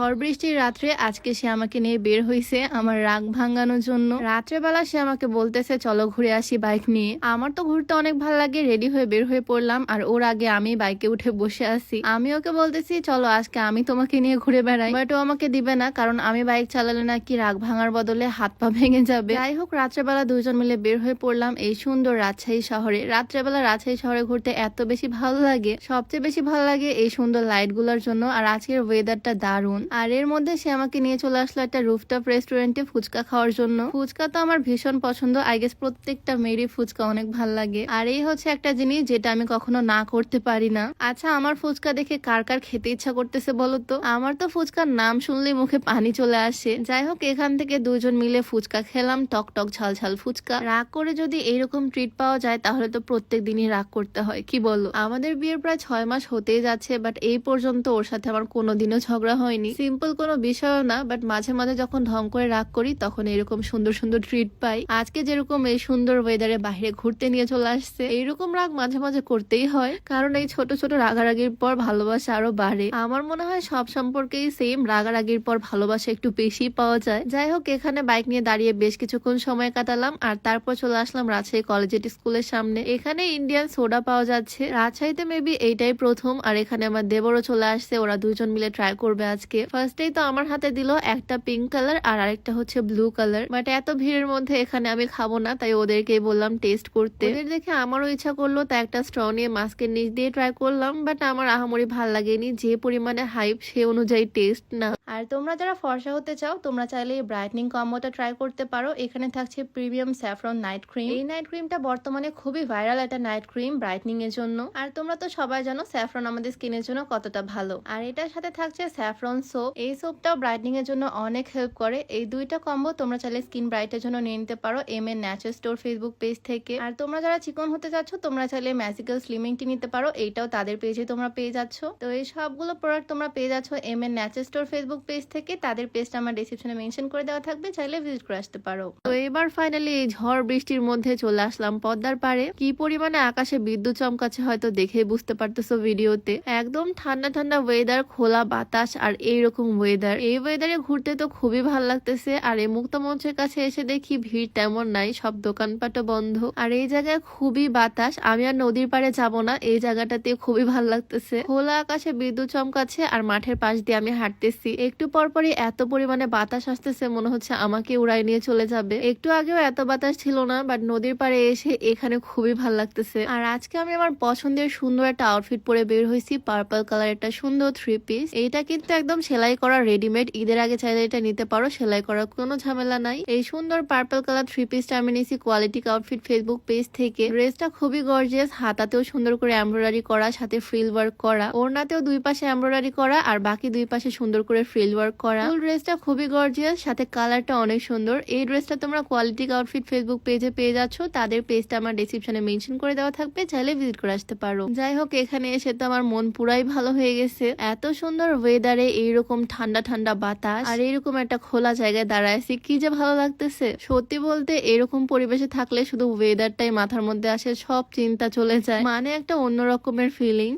ঝড় বৃষ্টির রাত্রে আজকে সে আমাকে নিয়ে বের হইছে আমার রাগ ভাঙানোর জন্য। রাত্রেবেলা সে আমাকে বলতেছে, চলো ঘুরে আসি বাইক নিয়ে। আমার তো ঘুরতে অনেক ভালো লাগে, রেডি হয়ে বের হয়ে পড়লাম, আর ওর আগে আমি বাইকে উঠে বসে আছি। আমি ওকে বলতেছি, চলো আজকে আমি তোমাকে নিয়ে ঘুরে বেড়াই। বাট ও আমাকে দিবে না, কারণ আমি বাইক চালালে নাকি রাগ ভাঙার বদলে হাত পা ভেঙে যাবে। যাই হোক, রাত্রেবেলা দুজন মিলে বের হয়ে পড়লাম এই সুন্দর রাজশাহী শহরে। রাত্রেবেলা রাজশাহী শহরে ঘুরতে এত বেশি ভালো লাগে, সবচেয়ে বেশি ভালো লাগে এই সুন্দর লাইটগুলোর জন্য, আর আজকের ওয়েদারটা দারুণ। আর এর মধ্যে সে আমাকে নিয়ে চলে আসলো একটা রুফটপ রেস্টুরেন্টে ফুচকা খাওয়ার জন্য। ফুচকা তো আমার ভীষণ পছন্দ আই গেস প্রত্যেকটা মেয়েরই ফুচকা অনেক ভালো লাগে। আর এই হচ্ছে একটা জিনিস যেটা আমি কখনো না করতে পারি না। আচ্ছা আমার ফুচকা দেখে কার কার খেতে ইচ্ছা করতেছে বলো তো? আমার তো ফুচকার নাম শুনলেই মুখে পানি চলে আসে। যাই হোক, এখান থেকে দুজন মিলে ফুচকা খেলাম, টক টক ঝাল ঝাল ফুচকা। রাগ করে যদি এইরকম ট্রিট পাওয়া যায়, তাহলে তো প্রত্যেক দিনই রাগ করতে হয়, কি বলো? আমাদের বিয়ের প্রায় ছয় মাস হতেই যাচ্ছে বাট এই পর্যন্ত ওর সাথে আমার কোনোদিনও ঝগড়া হয়নি। সিম্পল কোনো বিষয়ও না বাট মাঝে মাঝে যখন ঢং করে রাগ করি, তখন এরকম সুন্দর সুন্দর ট্রিট পাই। আজকে যেরকম এই সুন্দর ওয়েদারে বাইরে ঘুরতে নিয়ে চলে আসছে, এইরকম রাগ মাঝে মাঝে করতেই হয়। কারণ এই ছোট ছোট রাগারাগির পর ভালোবাসা আরও বাড়ে। আমার মনে হয় সব সম্পর্কেই সেম রাগারাগির পর ভালোবাসা একটু বেশি পাওয়া যায়। যাই হোক, এখানে বাইক নিয়ে দাঁড়িয়ে বেশ কিছুক্ষণ সময় কাটালাম, আর তারপর চলে আসলাম রাজশাহী কলেজের স্কুলের সামনে। এখানে ইন্ডিয়ান সোডা পাওয়া যাচ্ছে। রাজশাহীতে মেবি এইটাই প্রথম, আর এখানে আমার দেবরও চলে আসছে, ওরা দুজন মিলে ট্রাই করবে আজকে। ফার্স্টেই তো আমার হাতে দিল একটা পিঙ্ক কালার আর আরেকটা হচ্ছে ব্লু কালার বাট এত ভিড়ের মধ্যে এখানে আমি খাব না, তাই ওদেরকেই বললাম টেস্ট করতে। ওদের দেখে আমারও ইচ্ছা করল, তাই একটা স্ট্র নিয়ে মাস্কের নিচ দিয়ে ট্রাই করলাম বাট আমার আহামরি ভালো লাগেনি, যে পরিমাণে হাইপ সে অনুযায়ী টেস্ট না। আর তোমরা যারা ফর্সা হতে চাও, তোমরা চাইলে এই ব্রাইটনিং কম্বোটা ট্রাই করতে পারো। এখানে থাকছে প্রিমিয়াম স্যাফরন নাইট ক্রিম এই নাইট ক্রিমটা বর্তমানে খুবই ভাইরাল একটা নাইট ক্রিম ব্রাইটনিং এর জন্য। আর তোমরা তো সবাই জানো স্যাফরন আমাদের স্কিনের জন্য কতটা ভালো। আর এটার সাথে থাকছে স্যাফরন সোপ এই সোপটাও ব্রাইটনিং এর জন্য অনেক হেল্প করে। এই দুইটা কম্বো তোমরা চাইলে স্কিন ব্রাইটের জন্য নিয়ে নিতে পারো এম এর ন্যাচার স্টোর ফেসবুক পেজ থেকে। আর তোমরা যারা চিকন হতে চাচ্ছ, তোমরা চাইলে ম্যাজিক্যাল স্লিমিংটি নিতে পারো, এইটাও তাদের পেজে তোমরা পেয়ে যাচ্ছ। তো এই সবগুলো প্রোডাক্ট তোমরা পেয়ে যাচ্ছ এম এর ন্যাচার স্টোর ফেসবুক পেজ থেকে। তাদের পেজটা আমার ডিসক্রিপশনে মেনশন করে দেওয়া থাকবে, চাইলে ভিজিট করে আসতে পারো। তো এবার ফাইনালি এই ঝড় বৃষ্টির মধ্যে চলে আসলাম পদ্মার পারে কি পরিমাণে আকাশে বিদ্যুৎ চমকাচ্ছে হয়তো দেখে বুঝতে পারতেছো ভিডিওতে। একদম ঠান্ডা ঠান্ডা ওয়েদার খোলা বাতাস আর এইরকম ওয়েদার এই ওয়েদারে ঘুরতে তো খুবই ভালো লাগতেছে, আর এই মুক্ত মঞ্চের কাছে এসে দেখি ভিড় তেমন নাই, সব দোকানপাটও বন্ধ। আর এই জায়গায় খুবই বাতাস, আমি আর নদীর পাড়ে যাব না, এই জায়গাটাতে খুবই ভালো লাগতেছে। খোলা আকাশে বিদ্যুৎ চমকাচ্ছে, আর মাঠের পাশ দিয়ে আমি হাঁটতেছি। একটু পরপরই এত পরিমাণে বাতাস আসতেছে, মনে হচ্ছে আমাকে উড়াই নিয়ে চলে যাবে। একটু আগেও এত বাতাস ছিল না বাট নদীর পাড়ে এসে এখানে খুবই ভালো লাগতেছে। আর আজকে আমি আমার পছন্দের সুন্দর একটা আউটফিট পরে বের হয়েছি পার্পল কালার একটা সুন্দর থ্রি পিস এইটা কিন্তু একদম সেলাই করা রেডিমেড ঈদের আগে চাইলে এটা নিতে পারো, সেলাই করার কোনো ঝামেলা নাই। এই সুন্দর পার্পল কালার থ্রি পিসটা আমি কোয়ালিটি আউটফিট ফেসবুক পেজ থেকে ড্রেসটা খুবই গর্জিয়াস হাতাতেও সুন্দর করে এমব্রয়ডারি করা, সাথে ফ্রিল ওয়ার্ক করা, ওড়নাতেও দুই পাশে এমব্রয়ডারি করা, আর বাকি দুই পাশে সুন্দর করে ফ্রিল ওয়ার্ক করা। ফুল ড্রেসটা খুবই গর্জিয়াস সাথে কালারটা অনেক সুন্দর। এই ড্রেসটা তোমরা কোয়ালিটি আউটফিট ফেসবুক পেজে পেয়ে যাচ্ছ, তাদের পেজটা আমার ডিসক্রিপশনে মেনশন করে দেওয়া থাকবে, চাইলে ভিজিট করে আসতে পারো। যাই হোক, এখানে এসে তো আমার মন পুরাই ভালো হয়ে গেছে। এত সুন্দর ওয়েদারে এইরকম ঠান্ডা ঠান্ডা বাতাস। আর এরকম একটা খোলা জায়গায় দাঁড়ায় কি যে ভালো লাগতেছে। সত্যি বলতে এরকম পরিবেশে থাকলে শুধু ওয়েদারটাই মাথার মধ্যে আসে, সব চিন্তা চলে যায়। মানে একটা অন্য রকমের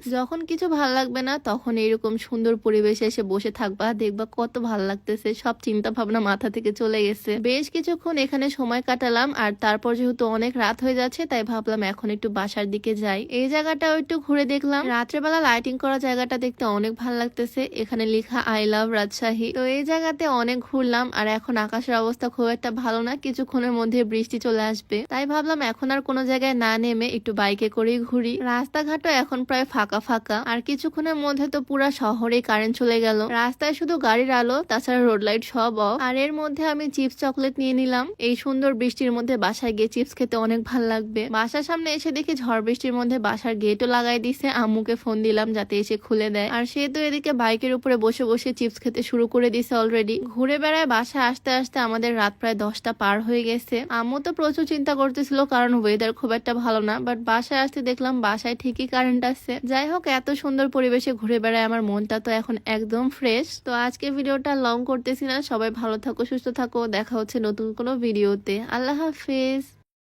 যখন কিছু ভালো লাগবে না, তখন এইরকম সুন্দর পরিবেশে এসে বসে থাকবা, দেখবা কত ভালো লাগতেছে, সব চিন্তা ভাবনা মাথা থেকে চলে গেছে। বেশ কিছুক্ষণ এখানে সময় কাটালাম, আর তারপর যেহেতু অনেক রাত হয়ে যাচ্ছে, তাই ভাবলাম এখন একটু বাসার দিকে যাই। এই জায়গাটাও একটু ঘুরে দেখলাম। রাত্রেবেলা লাইটিং করা জায়গাটা দেখতে অনেক ভালো লাগতেছে। এখানে লেখা আই লাভ রাজশাহী। তো এই জায়গাতে অনেক ঘুরলাম, আর এখন আকাশের অবস্থা খুব একটা ভালো না, কিছুক্ষণের মধ্যে বৃষ্টি চলে আসবে। তাই ভাবলাম এখন আর কোনো জায়গায় না নেমে একটু বাইকে করেই ঘুরি। রাস্তাঘাটও এখন প্রায় ফাঁকা ফাঁকা, আর কিছুক্ষণের মধ্যে তো পুরা শহরে কারেন্ট চলে গেল। রাস্তায় শুধু গাড়ির আলো, তাছাড়া রোড লাইট সব অফ। আর এর মধ্যে আমি চিপস চকলেট নিয়ে নিলাম। এই সুন্দর বৃষ্টির মধ্যে বাসায় গিয়ে চিপস খেতে অনেক ভালো লাগবে। বাসার সামনে এসে দেখি ঝড় বৃষ্টির মধ্যে বাসার গেটও লাগাই দিছে। আম্মুকে ফোন দিলাম যাতে এসে খুলে দেয়। আর সে তো এদিকে বাইকের উপরে বসে বসে চিপস খেতে শুরু করে দিছে অলরেডি ঘুরে বেড়ায় বাসায় আসতে আসতে আমাদের রাত প্রায় দশটা পার হয়ে গেছে। আম্মু তো প্রচুর চিন্তা করতেছিল কারণ ওয়েদার খুব একটা ভালো না বাট বাসায় আসতে দেখলাম বাসায় ঠিকই কারেন্ট আসছে যাই হোক, এত সুন্দর পরিবেশে ঘুরে বেড়ায় আমার মনটা তো এখন একদম ফ্রেশ তো আজকে ভিডিওটা লং করতেছি না, সবাই ভালো থাকো, সুস্থ থাকো, দেখা হচ্ছে নতুন কোনো ভিডিওতে আল্লাহ হাফিজ।